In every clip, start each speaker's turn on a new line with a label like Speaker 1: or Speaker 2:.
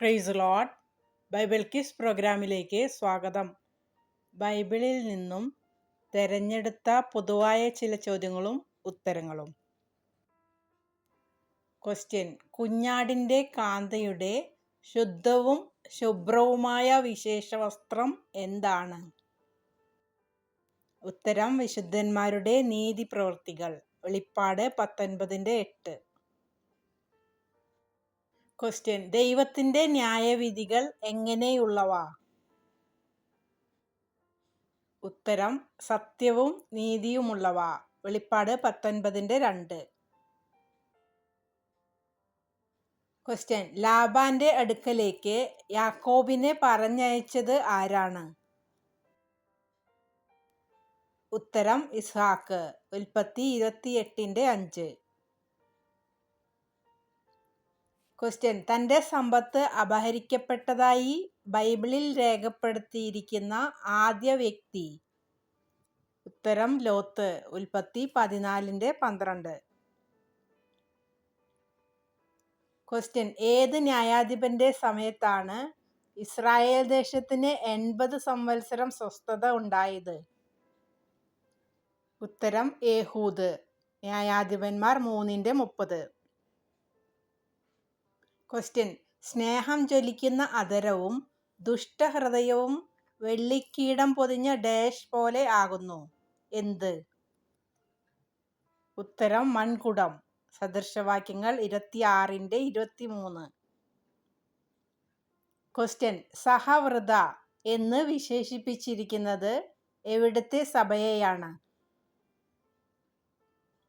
Speaker 1: Price load Bible kiss പ്രോഗ്രാമിലേക്ക് സ്വാഗതം. ബൈബിളിൽ നിന്നും തിരഞ്ഞെടുത്ത പൊതുവായ ചില ചോദ്യങ്ങളും ഉത്തരങ്ങളും. ക്വസ്റ്റ്യൻ കുഞ്ഞാടിന്റെ കാന്തയുടെ ശുദ്ധവും ശുഭ്രവുമായ വിശേഷവസ്ത്രം എന്താണ്? ഉത്തരം. വിശുദ്ധന്മാരുടെ നീതി പ്രവൃത്തികൾ വെളിപ്പാട് പത്തൊൻപതിന്റെ എട്ട്. ക്വസ്റ്റ്യൻ ദൈവത്തിന്റെ ന്യായവിധികൾ എങ്ങനെയുള്ളവ? ഉത്തരം. സത്യവും നീതിയുമുള്ളവ. വെളിപ്പാട് പത്തൊൻപതിന്റെ രണ്ട്. ക്വസ്റ്റ്യൻ ലാബാന്റെ അടുക്കലേക്ക് യാക്കോബിനെ പറഞ്ഞയച്ചത് ആരാണ്? ഉത്തരം. ഇസ്ഹാക്ക്. ഉൽപ്പത്തി ഇരുപത്തിയെട്ടിന്റെ അഞ്ച്. ക്വസ്റ്റ്യൻ തന്റെ സമ്പത്ത് അപഹരിക്കപ്പെട്ടതായി ബൈബിളിൽ രേഖപ്പെടുത്തിയിരിക്കുന്ന ആദ്യ വ്യക്തി. ഉത്തരം ലോത്ത് ഉൽപ്പത്തി പതിനാലിന്റെ പന്ത്രണ്ട്. ക്വസ്റ്റ്യൻ ഏത് ന്യായാധിപന്റെ സമയത്താണ് ഇസ്രായേൽ ദേശത്തിന് എൺപത് സംവത്സരം സ്വസ്ഥത ഉണ്ടായത്? ഉത്തരം ഏഹൂദ്. ന്യായാധിപന്മാർ മൂന്നിന്റെ മുപ്പത്. ക്വസ്റ്റ്യൻ സ്നേഹം ജ്വലിക്കുന്ന അതരവും ദുഷ്ടഹൃദയവും വെള്ളിക്കീടം പൊതിഞ്ഞ ഡാഷ് പോലെ ആകുന്നു. എന്ത്? ഉത്തരം മൺകുടം. സദൃശവാക്യങ്ങൾ ഇരുപത്തിയാറിന്റെ ഇരുപത്തിമൂന്ന്. ക്വസ്റ്റ്യൻ സഹവൃത എന്ന് വിശേഷിപ്പിച്ചിരിക്കുന്നത് എവിടുത്തെ സഭയെയാണ്?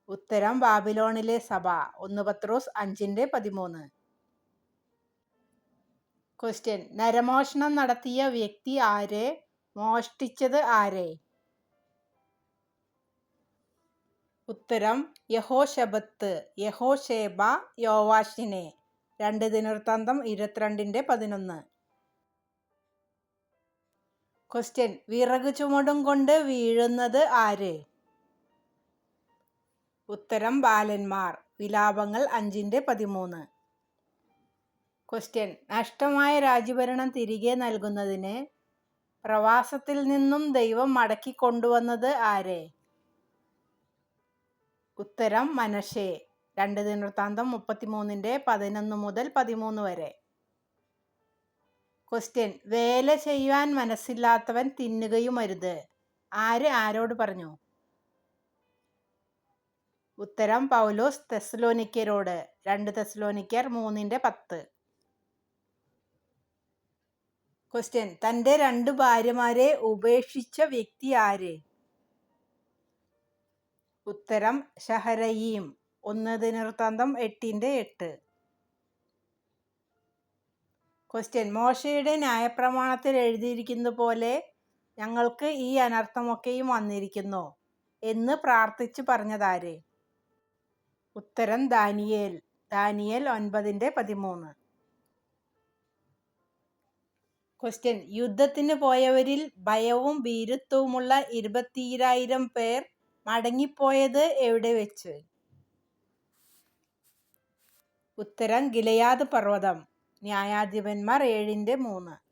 Speaker 1: ഉത്തരം ബാബിലോണിലെ സഭ. ഒന്ന് പത്രോസ് അഞ്ചിന്റെ പതിമൂന്ന്. ക്വസ്റ്റ്യൻ നരമോഷണം നടത്തിയ വ്യക്തി ആര്? മോഷ്ടിച്ചത് ആരെ? ഉത്തരം. യഹോശബത്ത്. യഹോഷേബ യോവാഷിനെ. രണ്ട് ദിനവൃത്താന്തം ഇരുപത്തിരണ്ടിന്റെ പതിനൊന്ന്. ക്വസ്റ്റ്യൻ വിറക് ചുമടും കൊണ്ട് വീഴുന്നത് ആര്? ഉത്തരം. ബാലന്മാർ. വിലാപങ്ങൾ അഞ്ചിന്റെ പതിമൂന്ന്. ക്വസ്റ്റ്യൻ നഷ്ടമായ രാജ്യഭരണം തിരികെ നൽകുന്നതിന് പ്രവാസത്തിൽ നിന്നും ദൈവം മടക്കി കൊണ്ടുവന്നത് ആരെ? ഉത്തരം മനഷേ രണ്ട് ദിനവൃത്താന്തം മുപ്പത്തിമൂന്നിന്റെ പതിനൊന്ന് മുതൽ പതിമൂന്ന് വരെ. ക്വസ്റ്റ്യൻ വേല ചെയ്യുവാൻ മനസ്സില്ലാത്തവൻ തിന്നുകയും അരുത് ആര് ആരോട് പറഞ്ഞു? ഉത്തരം പൗലോസ് തെസ്ലോനിക്കരോട് രണ്ട് തെസ്ലോനിക്കർ മൂന്നിന്റെ പത്ത്. ക്വസ്റ്റ്യൻ തന്റെ രണ്ട് ഭാര്യമാരെ ഉപേക്ഷിച്ച വ്യക്തി ആര്? ഉത്തരം ഷഹരയീം. ഒന്ന് ദിനവൃത്താന്തം എട്ടിന്റെ എട്ട്. ക്വസ്റ്റ്യൻ മോശയുടെ ന്യായപ്രമാണത്തിൽ എഴുതിയിരിക്കുന്ന പോലെ ഞങ്ങൾക്ക് ഈ അനർത്ഥമൊക്കെയും വന്നിരിക്കുന്നു. എന്ന് പ്രാർത്ഥിച്ചു പറഞ്ഞതാര്? ഉത്തരം ദാനിയേൽ. ദാനിയേൽ ഒൻപതിന്റെ പതിമൂന്ന്. ക്വസ്റ്റ്യൻ യുദ്ധത്തിന് പോയവരിൽ ഭയവും ഭീരുത്വവുമുള്ള ഇരുപത്തിരായിരം പേർ മടങ്ങിപ്പോയത് എവിടെ വെച്ച്? ഉത്തരം ഗിലയാദ് പർവതം. ന്യായാധിപന്മാർ ഏഴിന്റെ മൂന്ന്.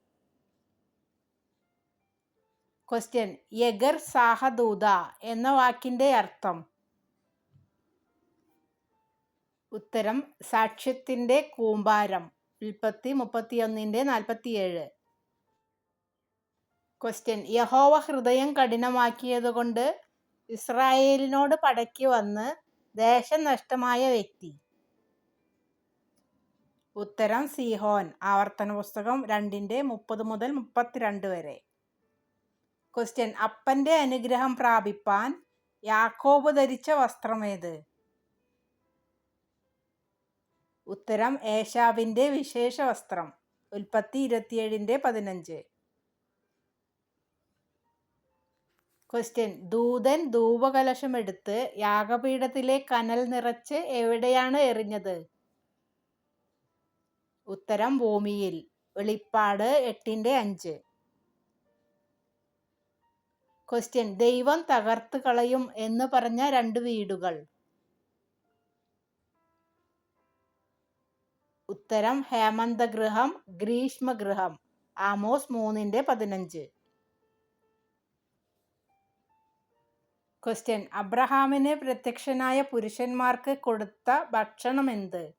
Speaker 1: ക്വസ്റ്റ്യൻ യഗർ സാഹദൂത എന്ന വാക്കിന്റെ അർത്ഥം? ഉത്തരം സാക്ഷ്യത്തിന്റെ കൂമ്പാരം. ഉൽപ്പത്തി മുപ്പത്തിയൊന്നിന്റെ നാൽപ്പത്തിയേഴ്. ക്വസ്റ്റ്യൻ യഹോവ ഹൃദയം കഠിനമാക്കിയതുകൊണ്ട് ഇസ്രായേലിനോട് പടക്കി വന്ന് ദേശം നഷ്ടമായ വ്യക്തി. ഉത്തരം സിഹോൻ. ആവർത്തന പുസ്തകം രണ്ടിന്റെ മുപ്പത് മുതൽ മുപ്പത്തിരണ്ട് വരെ. ക്വസ്റ്റ്യൻ അപ്പന്റെ അനുഗ്രഹം പ്രാപിപ്പാൻ യാക്കോബ് ധരിച്ച വസ്ത്രമേത് ഉത്തരം. ഏഷാവിന്റെ വിശേഷ വസ്ത്രം. ഉൽപ്പത്തി ഇരുപത്തിയേഴിന്റെ പതിനഞ്ച്. ക്വസ്റ്റ്യൻ ദൂതൻ ധൂപകലശമെടുത്ത് യാഗപീഠത്തിലെ കനൽ നിറച്ച് എവിടെയാണ് എറിഞ്ഞത്? ഉത്തരം ഭൂമിയിൽ. വെളിപ്പാട് എട്ടിന്റെ അഞ്ച്. ക്വസ്റ്റ്യൻ ദൈവം തകർത്ത് കളയും എന്ന് പറഞ്ഞ രണ്ട് വീടുകൾ. ഉത്തരം ഹേമന്തഗൃഹം ഗ്രീഷ്മഗൃഹം. ആമോസ് മൂന്നിന്റെ പതിനഞ്ച്. ക്വസ്റ്റ്യൻ അബ്രഹാമിന് പ്രത്യക്ഷനായ പുരുഷന്മാർക്ക് കൊടുത്ത ഭക്ഷണമെന്ത്?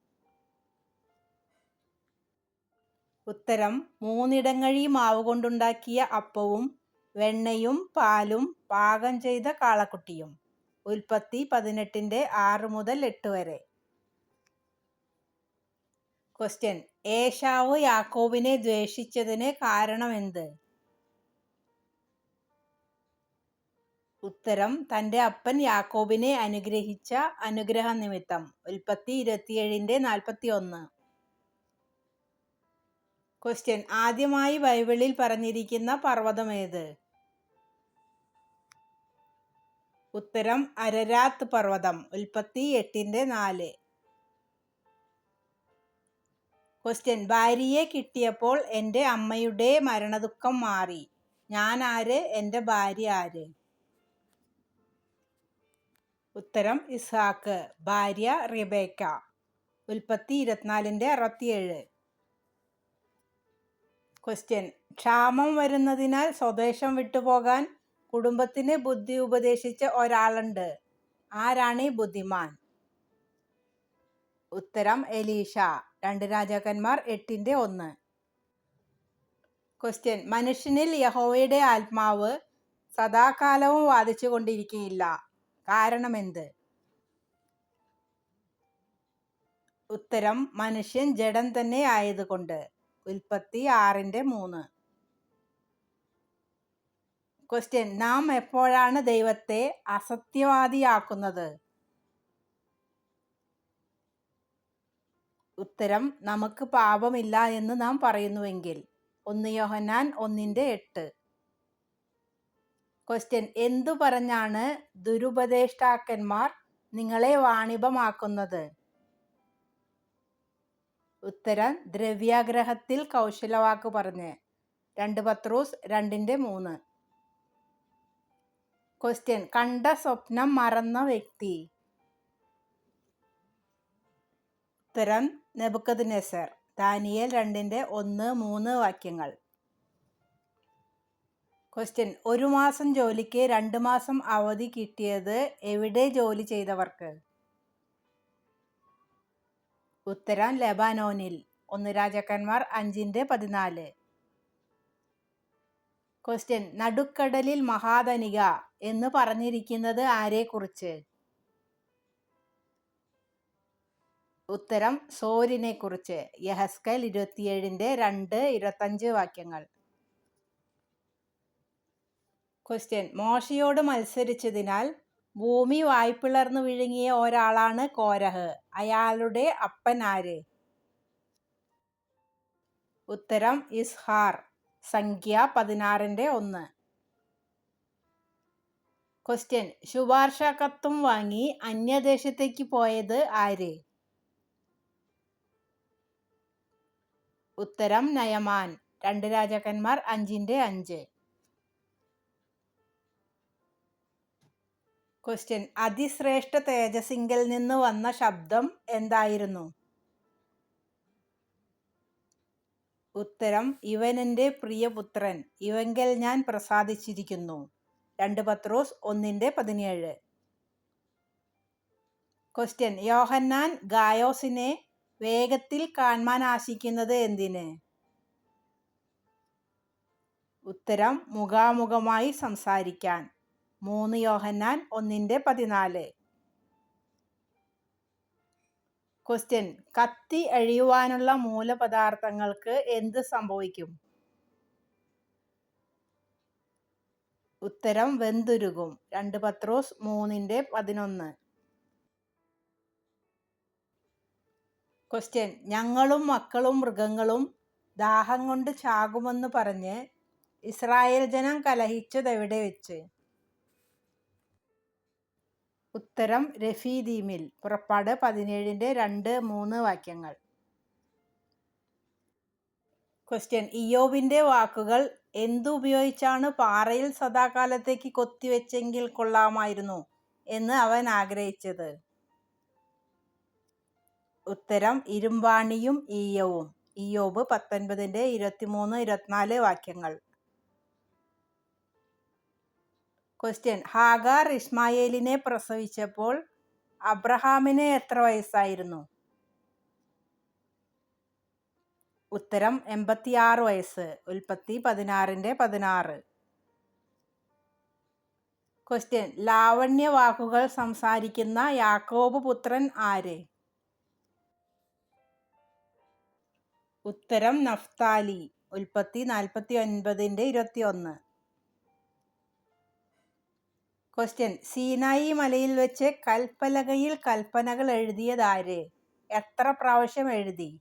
Speaker 1: ഉത്തരം. മൂന്നിടങ്ങഴി മാവ് കൊണ്ടുണ്ടാക്കിയ അപ്പവും വെണ്ണയും പാലും പാകം ചെയ്ത കാളക്കുട്ടിയും. ഉൽപ്പത്തി പതിനെട്ടിന്റെ ആറ് മുതൽ എട്ട് വരെ. ക്വസ്റ്റ്യൻ ഏഷാവ് യാക്കോബിനെ ദ്വേഷിച്ചതിന് കാരണമെന്ത്? ഉത്തരം തന്റെ അപ്പൻ യാക്കോബിനെ അനുഗ്രഹിച്ച അനുഗ്രഹ നിമിത്തം ഉൽപ്പത്തി ഇരുപത്തിയേഴിന്റെ നാൽപ്പത്തി ഒന്ന് ക്വസ്റ്റ്യൻ ആദ്യമായി ബൈബിളിൽ പറഞ്ഞിരിക്കുന്ന പർവതം ഏത് ഉത്തരം അരരാത്ത് പർവതം. ഉൽപ്പത്തി എട്ടിന്റെ നാല്. ക്വസ്റ്റ്യൻ ഭാര്യയെ കിട്ടിയപ്പോൾ എന്റെ അമ്മയുടെ മരണദുഃഖം മാറി. ഞാൻ ആര്? എന്റെ ഭാര്യ ആര്? ഉത്തരം ഇസാക്ക് ഭാര്യ റിബേക്ക. ഉൽപ്പത്തി ഇരുപത്തിനാലിന്റെ അറുപത്തിയേഴ്. ക്വസ്റ്റ്യൻ ക്ഷാമം വരുന്നതിനാൽ സ്വദേശം വിട്ടുപോകാൻ കുടുംബത്തിന് ബുദ്ധി ഉപദേശിച്ച ഒരാളുണ്ട്. ആരാണ് ഈ ബുദ്ധിമാൻ? ഉത്തരം എലീഷ. രണ്ട് രാജാക്കന്മാർ എട്ടിന്റെ ഒന്ന്. ക്വസ്റ്റ്യൻ മനുഷ്യനിൽ യഹോവയുടെ ആത്മാവ് സദാകാലവും വാദിച്ചു കൊണ്ടിരിക്കുകയില്ല കാരണമെന്ത്? ഉത്തരം മനുഷ്യൻ ജഡം തന്നെ ആയതുകൊണ്ട്. ഉൽപ്പത്തി ആറിന്റെ മൂന്ന്. ക്വസ്റ്റ്യൻ നാം എപ്പോഴാണ് ദൈവത്തെ അസത്യവാദിയാക്കുന്നത്? ഉത്തരം നമുക്ക് പാപമില്ല എന്ന് നാം പറയുന്നുവെങ്കിൽ. ഒന്ന് യോഹന്നാൻ ഒന്നിന്റെ എട്ട്. ക്വസ്റ്റ്യൻ എന്തു പറഞ്ഞാണ് ദുരുപദേഷ്ടാക്കന്മാർ നിങ്ങളെ വാണിഭമാക്കുന്നത്? ഉത്തരം ദ്രവ്യാഗ്രഹത്തിൽ കൗശലവാക്ക് പറഞ്ഞ്. രണ്ട് പത്രൂസ് രണ്ടിന്റെ മൂന്ന്. ക്വസ്റ്റ്യൻ കണ്ട സ്വപ്നം മറന്ന വ്യക്തി. ഉത്തരം നെബുക്കത് നെസർ ദാനിയൽ രണ്ടിന്റെ ഒന്ന് മൂന്ന് വാക്യങ്ങൾ. ക്വസ്റ്റ്യൻ ഒരു മാസം ജോലിക്ക് രണ്ട് മാസം അവധി കിട്ടിയത് എവിടെ ജോലി ചെയ്തവർക്ക്? ഉത്തരം ലെബാനോനിൽ. ഒന്ന് രാജാക്കന്മാർ അഞ്ചിന്റെ പതിനാല്. ക്വസ്റ്റ്യൻ നടുക്കടലിൽ മഹാധനിക എന്ന് പറഞ്ഞിരിക്കുന്നത് ആരെക്കുറിച്ച്? ഉത്തരം സോരിനെ കുറിച്ച് യഹസ്കൽ ഇരുപത്തിയേഴിന്റെ രണ്ട് ഇരുപത്തഞ്ച് വാക്യങ്ങൾ. ക്വസ്റ്റ്യൻ മോശയോട് മത്സരിച്ചതിനാൽ ഭൂമി വായ്പിളർന്നു വിഴുങ്ങിയ ഒരാളാണ് കോരഹ്. അയാളുടെ അപ്പൻ ആര്? ഉത്തരം ഇസ്ഹാർ. സംഖ്യ പതിനാറിന്റെ ഒന്ന്. ക്വസ്റ്റ്യൻ ശുപാർശ കത്തും വാങ്ങി അന്യദേശത്തേക്ക് പോയത് ആര്? ഉത്തരം നയമാൻ. രണ്ട് രാജാക്കന്മാർ അഞ്ചിന്റെ അഞ്ച്. ക്വസ്റ്റ്യൻ അതിശ്രേഷ്ഠ തേജസിങ്കിൽ നിന്ന് വന്ന ശബ്ദം എന്തായിരുന്നു? ഉത്തരം ഇവനെന്റെ പ്രിയപുത്രൻ ഇവങ്കൽ ഞാൻ പ്രസാദിച്ചിരിക്കുന്നു. രണ്ട് പത്രോസ് ഒന്നിന്റെ പതിനേഴ്. ക്വസ്റ്റ്യൻ യോഹന്നാൻ ഗായോസിനെ വേഗത്തിൽ കാണാൻ ആശിക്കുന്നത് എന്തിന്? ഉത്തരം മുഖാമുഖമായി സംസാരിക്കാൻ. മൂന്ന് യോഹന്നാൻ ഒന്നിന്റെ പതിനാല്. ക്വസ്റ്റ്യൻ കത്തി അഴിയുവാനുള്ള മൂലപദാർത്ഥങ്ങൾക്ക് എന്ത് സംഭവിക്കും? ഉത്തരം വെന്തുരുകും. രണ്ട് പത്രോസ് മൂന്നിന്റെ പതിനൊന്ന്. ക്വസ്റ്റ്യൻ ഞങ്ങളും മക്കളും മൃഗങ്ങളും ദാഹം കൊണ്ട് ചാകുമെന്ന് പറഞ്ഞ് ഇസ്രായേൽ ജനം കലഹിച്ചതെവിടെ വെച്ച്? ഉത്തരം രഫീദീമിൽ. പുറപ്പാട് പതിനേഴിന്റെ രണ്ട് മൂന്ന് വാക്യങ്ങൾ. ക്വസ്റ്റ്യൻ ഇയോബിന്റെ വാക്കുകൾ എന്തുപയോഗിച്ചാണ് പാറയിൽ സദാകാലത്തേക്ക് കൊത്തിവെച്ചെങ്കിൽ കൊള്ളാമായിരുന്നു എന്ന് അവൻ ആഗ്രഹിച്ചത്? ഉത്തരം ഇരുമ്പാണിയും ഈയവും. ഇയോബ് പത്തൊൻപതിന്റെ ഇരുപത്തിമൂന്ന് ഇരുപത്തിനാല് വാക്യങ്ങൾ. ക്വസ്റ്റ്യൻ ഹാഗാർ ഇസ്മായേലിനെ പ്രസവിച്ചപ്പോൾ അബ്രഹാമിന് എത്ര വയസ്സായിരുന്നു? ഉത്തരം എൺപത്തിയാറ് വയസ്സ്. ഉൽപ്പത്തി പതിനാറിന്റെ പതിനാറ്. ക്വസ്റ്റ്യൻ ലാവണ്യ വാക്കുകൾ സംസാരിക്കുന്ന യാക്കോബ് പുത്രൻ ആര്? ഉത്തരം നഫ്താലി. ഉൽപ്പത്തി നാൽപ്പത്തി ഒൻപതിന്റെ ഇരുപത്തി ഒന്ന് ക്വസ്റ്റ്യൻ സീനായി മലയിൽ വെച്ച് കൽപ്പലകയിൽ കൽപ്പനകൾ എഴുതിയതാര് എത്ര പ്രാവശ്യം എഴുതി?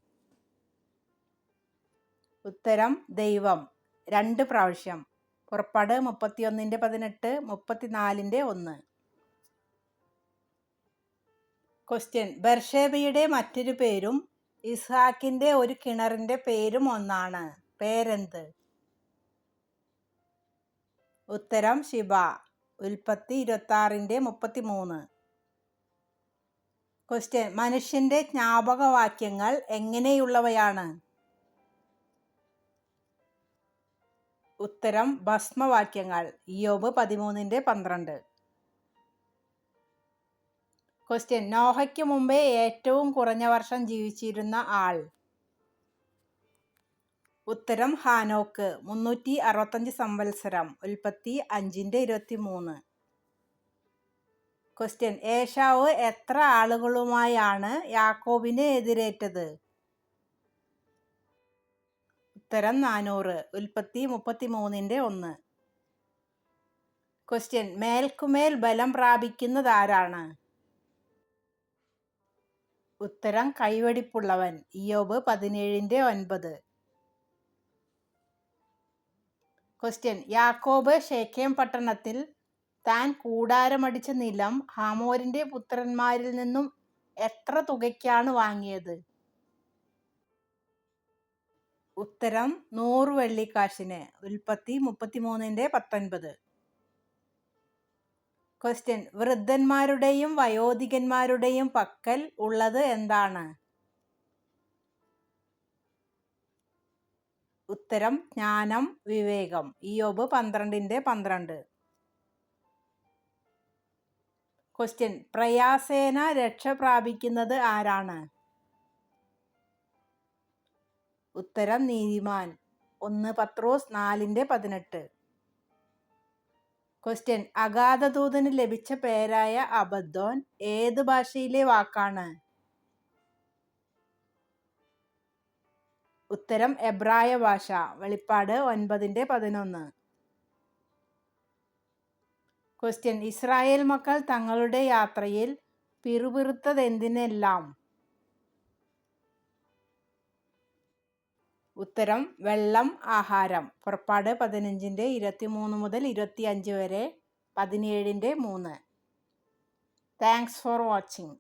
Speaker 1: ഉത്തരം ദൈവം. രണ്ട് പ്രാവശ്യം. പുറപ്പാട് മുപ്പത്തിയൊന്നിന്റെ പതിനെട്ട് മുപ്പത്തിനാലിന്റെ ഒന്ന്. ക്വസ്റ്റ്യൻ ബർഷേബയുടെ മറ്റൊരു പേരും ഇസ്ഹാക്കിന്റെ ഒരു കിണറിന്റെ പേരും ഒന്നാണ്. പേരെന്ത്? ഉത്തരം ശിബ. ഉൽപ്പത്തി ഇരുപത്താറിന്റെ മുപ്പത്തി മൂന്ന് ക്വസ്റ്റ്യൻ മനുഷ്യന്റെ ജ്ഞാപകവാക്യങ്ങൾ എങ്ങനെയുള്ളവയാണ്? ഉത്തരം ഭസ്മവാക്യങ്ങൾ. യോബ് പതിമൂന്നിന്റെ പന്ത്രണ്ട്. ക്വസ്റ്റ്യൻ നോഹയ്ക്ക് മുമ്പേ ഏറ്റവും കുറഞ്ഞ വർഷം ജീവിച്ചിരുന്ന ആൾ. ഉത്തരം ഹാനോക്ക് മുന്നൂറ്റി അറുപത്തഞ്ച് സംവത്സരം ഉൽപ്പത്തി അഞ്ചിന്റെ ഇരുപത്തി മൂന്ന് ക്വസ്റ്റ്യൻ ഏഷാവ് എത്ര ആളുകളുമായാണ് യാക്കോബിനെ എതിരേറ്റത്? ഉത്തരം നാനൂറ് ഉൽപ്പത്തി മുപ്പത്തി മൂന്നിന്റെ ഒന്ന്. ക്വസ്റ്റ്യൻ മേൽക്കുമേൽ ബലം പ്രാപിക്കുന്നത് ആരാണ് ഉത്തരം കൈവടിപ്പുള്ളവൻ ഇയോബ് പതിനേഴിന്റെ ഒൻപത്. ക്വസ്റ്റ്യൻ യാക്കോബ് ഷേഖേം പട്ടണത്തിൽ താൻ കൂടാരമടിച്ച നിലം ഹാമോരിന്റെ പുത്രന്മാരിൽ നിന്നും എത്ര തുകയ്ക്കാണ് വാങ്ങിയത്? ഉത്തരം നൂറ് വെള്ളിക്കാശിന്. ഉൽപ്പത്തി മുപ്പത്തിമൂന്നിന്റെ പത്തൊൻപത്. ക്വസ്റ്റ്യൻ വൃദ്ധന്മാരുടെയും വയോധികന്മാരുടെയും പക്കൽ ഉള്ളത് എന്താണ്? ഉത്തരം ജ്ഞാനം വിവേകം. ഇയോബ് പന്ത്രണ്ടിന്റെ പന്ത്രണ്ട്. ക്വസ്റ്റ്യൻ പ്രയാസേന രക്ഷ പ്രാപിക്കുന്നത് ആരാണ്? ഉത്തരം നീതിമാൻ. ഒന്ന് പത്രോസ് നാലിന്റെ പതിനെട്ട്. ക്വസ്റ്റ്യൻ അഗാധദൂതന് ലഭിച്ച പേരായ അബദ്ധോൻ ഏത് ഭാഷയിലെ വാക്കാണ്? ഉത്തരം എബ്രായ ഭാഷ വെളിപ്പാട് ഒൻപതിന്റെ പതിനൊന്ന്. ക്വസ്റ്റ്യൻ ഇസ്രായേൽ മക്കൾ തങ്ങളുടെ യാത്രയിൽ പിറുപിറുത്തതെന്തിനെല്ലാം? ഉത്തരം വെള്ളം ആഹാരം. പുറപ്പാട് പതിനഞ്ചിന്റെ ഇരുപത്തിമൂന്ന് മുതൽ ഇരുപത്തി അഞ്ച് വരെ പതിനേഴിന്റെ മൂന്ന്. Thanks for watching